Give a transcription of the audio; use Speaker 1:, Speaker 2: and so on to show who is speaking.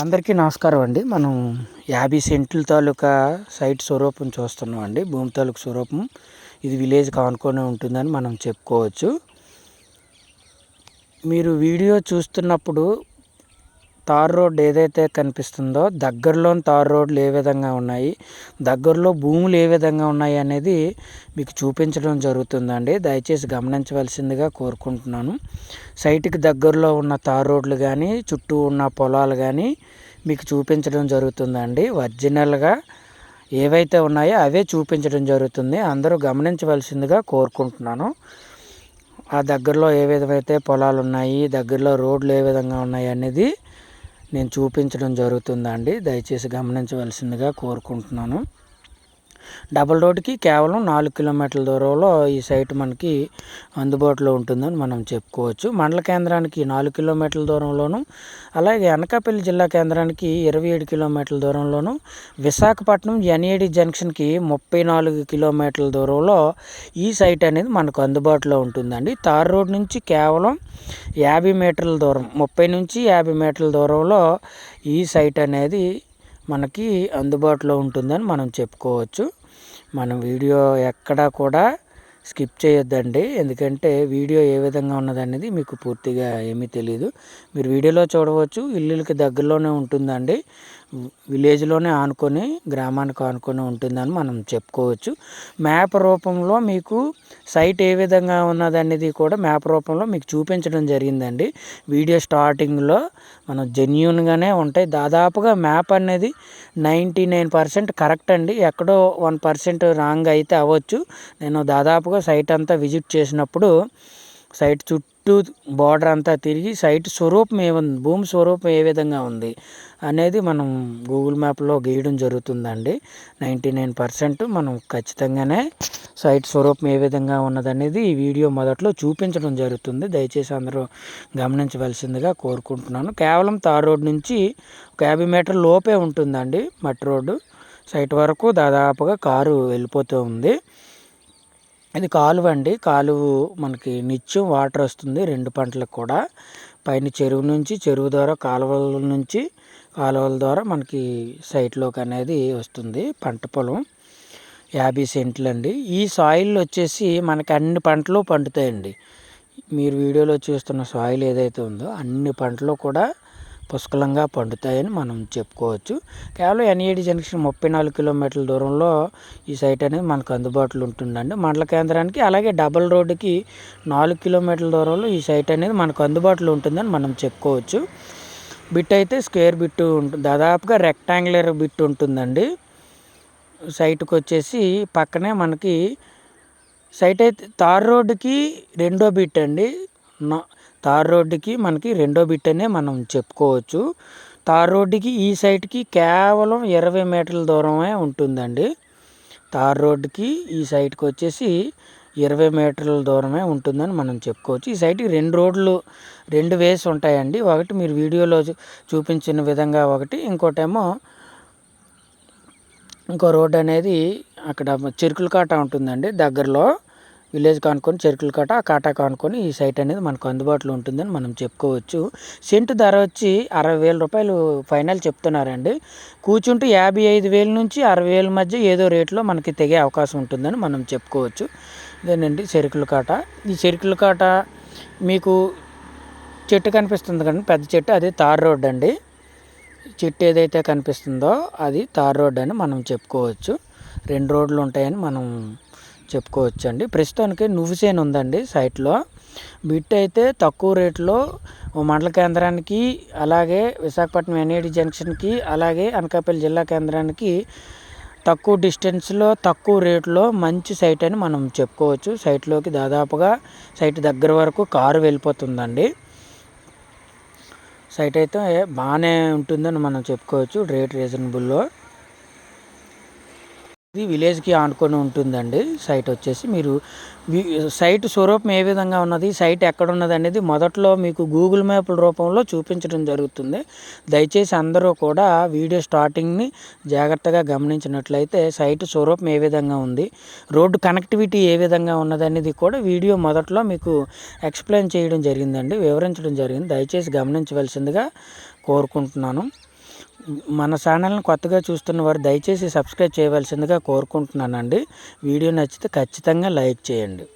Speaker 1: అందరికీ నమస్కారం అండి. మనం యాభై సెంట్ల తాలూకా సైట్ స్వరూపం చూస్తున్నాం అండి. భూమి తాలూకు స్వరూపం. ఇది విలేజ్ కానుకొని ఉంటుందని మనం చెప్పుకోవచ్చు. మీరు వీడియో చూస్తున్నప్పుడు తార్ రోడ్ ఏదైతే కనిపిస్తుందో దగ్గరలోని తార్ రోడ్లు ఏ విధంగా ఉన్నాయి దగ్గరలో భూములు ఏ విధంగా ఉన్నాయి అనేది మీకు చూపించడం జరుగుతుందండి. దయచేసి గమనించవలసిందిగా కోరుకుంటున్నాను. సైట్కి దగ్గరలో ఉన్న తార్ రోడ్లు కానీ చుట్టూ ఉన్న పొలాలు కానీ మీకు చూపించడం జరుగుతుందండి. ఒరిజినల్గా ఏవైతే ఉన్నాయో అవే చూపించడం జరుగుతుంది. అందరూ గమనించవలసిందిగా కోరుకుంటున్నాను. ఆ దగ్గరలో ఏ విధమైతే పొలాలు ఉన్నాయి దగ్గరలో రోడ్లు ఏ విధంగా ఉన్నాయి అనేది నేను చూపించడం జరుగుతుందండి దయచేసి గమనించవలసిందిగా కోరుకుంటున్నాను. డబుల్ రోడ్కి కేవలం నాలుగు కిలోమీటర్ల దూరంలో ఈ సైట్ మనకి అందుబాటులో ఉంటుందని మనం చెప్పుకోవచ్చు. మండల కేంద్రానికి నాలుగు కిలోమీటర్ల దూరంలోను అలాగే అనకాపల్లి జిల్లా కేంద్రానికి ఇరవై ఏడు కిలోమీటర్ల దూరంలోను విశాఖపట్నం ఎన్ఏడి జంక్షన్కి ముప్పై నాలుగు కిలోమీటర్ల దూరంలో ఈ సైట్ అనేది మనకు అందుబాటులో ఉంటుందండి. తార్ రోడ్ నుంచి కేవలం యాభై మీటర్ల దూరం ముప్పై నుంచి యాభై మీటర్ల దూరంలో ఈ సైట్ అనేది మనకి అందుబాటులో ఉంటుందని మనం చెప్పుకోవచ్చు. మనం వీడియో ఎక్కడా కూడా స్కిప్ చేయొద్దండి. ఎందుకంటే వీడియో ఏ విధంగా ఉన్నదనేది మీకు పూర్తిగా ఏమీ తెలియదు మీరు వీడియోలో చూడవచ్చు ఇల్లులకి దగ్గరలోనే ఉంటుందండి. విలేజ్లోనే ఆనుకొని గ్రామానికి ఆనుకొని ఉంటుందని మనం చెప్పుకోవచ్చు. మ్యాప్ రూపంలో మీకు సైట్ ఏ విధంగా ఉన్నదనేది కూడా మ్యాప్ రూపంలో మీకు చూపించడం జరిగిందండి. వీడియో స్టార్టింగ్లో మనం జెన్యున్గానే ఉంటాయి. దాదాపుగా మ్యాప్ అనేది నైంటీ నైన్ పర్సెంట్ కరెక్ట్ అండి. ఎక్కడో వన్ పర్సెంట్ రాంగ్ అయితే అవ్వచ్చు. నేను దాదాపుగా సైట్ అంతా విజిట్ చేసినప్పుడు సైట్ చుట్టూ బార్డర్ అంతా తిరిగి సైట్ స్వరూపం ఏముంది భూమి స్వరూపం ఏ విధంగా ఉంది అనేది మనం గూగుల్ మ్యాప్లో గీయడం జరుగుతుందండి. నైంటీ నైన్ పర్సెంట్ మనం ఖచ్చితంగానే సైట్ స్వరూపం ఏ విధంగా ఉన్నదనేది ఈ వీడియో మొదట్లో చూపించడం జరుగుతుంది. దయచేసి అందరూ గమనించవలసిందిగా కోరుకుంటున్నాను. కేవలం తార్ రోడ్ నుంచి ఒక యాభై మీటర్ లోపే ఉంటుందండి మట్టి రోడ్డు. సైట్ వరకు దాదాపుగా కారు వెళ్ళిపోతూ ఉంది. ఇది కాలువ అండి. కాలువ మనకి నిత్యం వాటర్ వస్తుంది రెండు పంటలకు కూడా. పైన చెరువు నుంచి చెరువు ద్వారా కాలువల నుంచి కాలువల ద్వారా మనకి సైట్లోకి అనేది వస్తుంది పంట పొలం. యాభై సెంట్లు అండి. ఈ సాయిల్ వచ్చేసి మనకి అన్ని పంటలు పండుతాయండి. మీరు వీడియోలో చూస్తున్న సాయిల్ ఏదైతే ఉందో అన్ని పంటలు కూడా పుష్కలంగా పండుతాయని మనం చెప్పుకోవచ్చు. కేవలం ఎన్ఈడి జంక్షన్ ముప్పై నాలుగు కిలోమీటర్ల దూరంలో ఈ సైట్ అనేది మనకు అందుబాటులో ఉంటుందండి. మండల కేంద్రానికి అలాగే డబల్ రోడ్డుకి నాలుగు కిలోమీటర్ల దూరంలో ఈ సైట్ అనేది మనకు అందుబాటులో ఉంటుందని మనం చెప్పుకోవచ్చు. బిట్ అయితే స్క్వేర్ బిట్ ఉంటుంది దాదాపుగా రెక్టాంగులర్ బిట్ ఉంటుందండి. సైట్కి వచ్చేసి పక్కనే మనకి సైట్ అయితే తార్ రోడ్డుకి రెండో బిట్ అండి. తార్ రోడ్డుకి మనకి రెండో బిట్ అనే మనం చెప్పుకోవచ్చు. తార్ రోడ్డుకి ఈ సైడ్కి కేవలం ఇరవై మీటర్ల దూరమే ఉంటుందండి. తార్ రోడ్డుకి ఈ సైడ్కి వచ్చేసి ఇరవై మీటర్ల దూరమే ఉంటుందని మనం చెప్పుకోవచ్చు. ఈ సైడ్కి రెండు రోడ్లు రెండు వేస్ ఉంటాయండి. ఒకటి మీరు వీడియోలో చూపించిన విధంగా ఒకటి ఇంకోటేమో ఇంకో రోడ్ అనేది అక్కడ చిరుకుల కాట ఉంటుందండి దగ్గరలో. విలేజ్ కానుకొని చెరుకుల కాట ఆ కాటా కానుకొని ఈ సైట్ అనేది మనకు అందుబాటులో ఉంటుందని మనం చెప్పుకోవచ్చు. సెంటు ధర వచ్చి అరవై వేల రూపాయలు ఫైనల్ చెప్తున్నారండి. కూర్చుంటే యాభై ఐదు వేల నుంచి అరవై వేల మధ్య ఏదో రేట్లో మనకి తెగే అవకాశం ఉంటుందని మనం చెప్పుకోవచ్చు. ఇదేనండి చెరుకుల కాట. ఈ చెరుకుల కాట మీకు చెట్టు కనిపిస్తుంది కానీ పెద్ద చెట్టు. అది తార్ రోడ్ అండి. చెట్టు ఏదైతే కనిపిస్తుందో అది తార్ రోడ్ అని మనం చెప్పుకోవచ్చు. రెండు రోడ్లు ఉంటాయని మనం చెప్పుకోవచ్చు అండి ప్రస్తుతానికి నువ్వుసేను ఉందండి సైట్లో. బిట్ అయితే తక్కువ రేట్లో మండల కేంద్రానికి అలాగే విశాఖపట్నం ఎన్ఏడి జంక్షన్కి అలాగే అనకాపల్లి జిల్లా కేంద్రానికి తక్కువ డిస్టెన్స్లో తక్కువ రేట్లో మంచి సైట్ అని మనం చెప్పుకోవచ్చు. సైట్లోకి దాదాపుగా సైట్ దగ్గర వరకు కారు వెళ్ళిపోతుందండి. సైట్ అయితే బాగానే ఉంటుందని మనం చెప్పుకోవచ్చు. రేట్ రీజనబుల్లో. ఇది విలేజ్కి ఆనుకొని ఉంటుందండి. సైట్ వచ్చేసి మీరు సైట్ స్వరూపం ఏ విధంగా ఉన్నది సైట్ ఎక్కడ ఉన్నది అనేది మొదట్లో మీకు గూగుల్ మ్యాప్ రూపంలో చూపించడం జరుగుతుంది. దయచేసి అందరూ కూడా వీడియో స్టార్టింగ్ని జాగ్రత్తగా గమనించినట్లయితే సైట్ స్వరూపం ఏ విధంగా ఉంది రోడ్డు కనెక్టివిటీ ఏ విధంగా ఉన్నది అనేది కూడా వీడియో మొదట్లో మీకు ఎక్స్ప్లెయిన్ చేయడం జరిగిందండి వివరించడం జరిగింది. దయచేసి గమనించవలసిందిగా కోరుకుంటున్నాను. మన ఛానల్ని కొత్తగా చూస్తున్న వారు దయచేసి సబ్స్క్రైబ్ చేయవలసిందిగా కోరుకుంటున్నానండి. వీడియో నచ్చితే ఖచ్చితంగా లైక్ చేయండి.